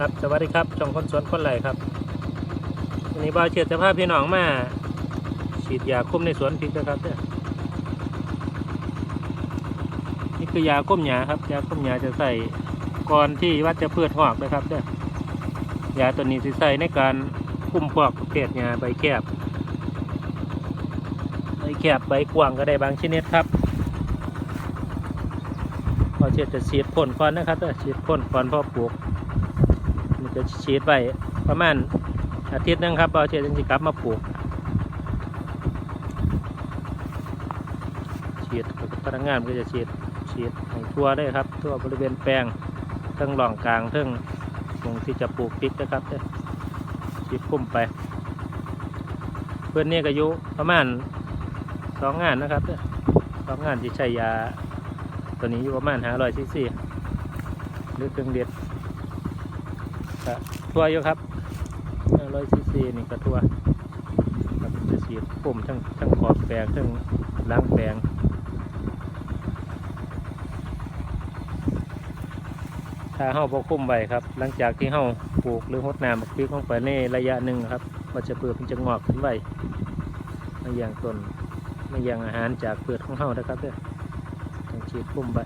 ครับสวัสดีครับช่องคนสวนคนไหลครับวันนี้บ่าวเชียรจะพาพี่น้องมาฉีดยาคุมในสวนพริกนะครับเนี่ยนี่คือยาคุมหญ้าครับยาคุมหญ้าจะใส่ก่อนที่วัดจะเพืชหอกนะครับเนี่ยยาตัวนี้จะใส่ในการคุมพวกประเภทหญ้าใบแคบใบแคบใบกว้างก็ได้บางชนิดครับพอเชียรจะฉีดพ่นก่อนนะครับเนี่ยฉีดพ่นก่อนพอปลูก นจะฉีดไปประมาณอาทิตย์นึงครับเอาเชียจึงจะกลับมาปลูกฉีดพนักงานก็จะฉีดฉีดให้ทั่วได้ครับ ทั่วบริเวณแปลงทั้งหล่องกลางทั้งตรงที่จะปลูกพริกนะครับเด้อฉีดพุ่มไป เพื่อนนี่ก็อายุประมาณสองงานนะครับสองงานที่ใช้ยา ตัวนี้อยู่ประมาณห้าร้อยซีซีหรือเครื่องเด็ด ก็ทัวอยู่ครับร้อยซีซีนี่ก็ทัวครับจะฉีดปุ่มทั้งทั้งขอบแปลงทั้งล้างแปลงถ้าเฮาบ่คุ้มไว้ครับ หลังจากที่เฮาปลูกหรือหดน้ำบักพริกลงไปในระยะหนึ่งครับว่าจะเปิดมันจะงอกขึ้นไว้มาอย่างต้นมาอย่างอาหารจากเปลือกของเฮานะครับเด้อต้องฉีดปุ่มไว้